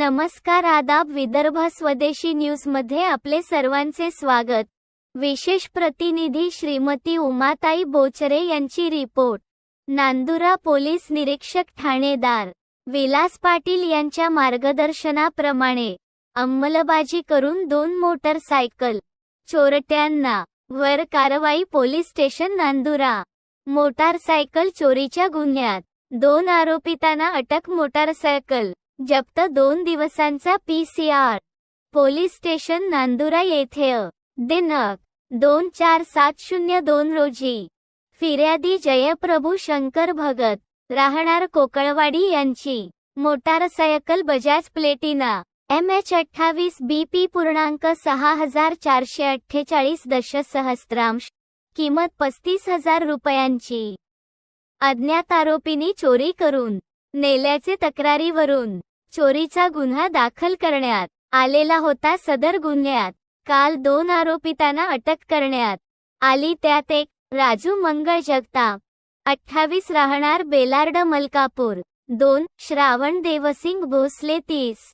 नमस्कार आदाब विदर्भ स्वदेशी न्यूजमध्ये आपले सर्वांचे स्वागत. विशेष प्रतिनिधी श्रीमती उमाताई बोचरे यांची रिपोर्ट. नांदुरा पोलीस निरीक्षक ठाणेदार. विलास पाटील यांच्या मार्गदर्शनाप्रमाणे अंमलबाजी करून दोन मोटरसायकल. चोरट्यांना. वर कारवाई पोलीस स्टेशन नांदुरा. मोटारसायकल चोरीच्या गुन्ह्यात. दोन आरोपितांना अटक मोटारसायकल. जप्त दोन दिवसांचा पीसीआर पोलीस स्टेशन नांदुरा येथे अ. दिनांक दोन चार सात शून्य दोन रोजी. फिर्यादी जयप्रभू शंकर भगत राहणार कोकळवाडी यांची. Motorcycle Bajaj Platina. M H अठ्ठावीस बी पी पूर्णांक सहा हजार चारशे अठ्ठेचाळीस दशसहस्त्रांश. किंमत पस्तीस हजार रुपयांची. अज्ञात आरोपींनी चोरी करून नेल्याचे तक्रारीवरून. चोरीचा गुन्हा दाखल करण्यात आलेला होता सदर गुन्ह्यात. काल दोन आरोपितांना अटक करण्यात आली. त्यात एक राजू मंगळ जगताप अठ्ठावीस राहणार बेलार्ड मलकापूर. दोन श्रावण देवसिंग भोसले तीस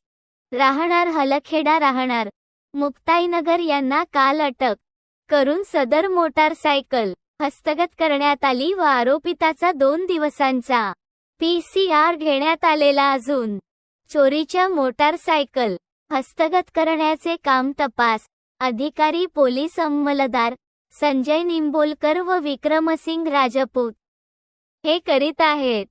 राहणार हलखेडा राहणार मुक्ताईनगर. यांना काल अटक करून सदर मोटारसायकल हस्तगत करण्यात आली व आरोपिताचा दोन दिवसांचा पीसीआर घेण्यात आलेला अजून चोरीच्या मोटारसायकल हस्तगत करण्याचे काम तपास अधिकारी पोलीस अंमलदार संजय निंबोलकर व विक्रमसिंग राजपूत. हे करीत आहेत.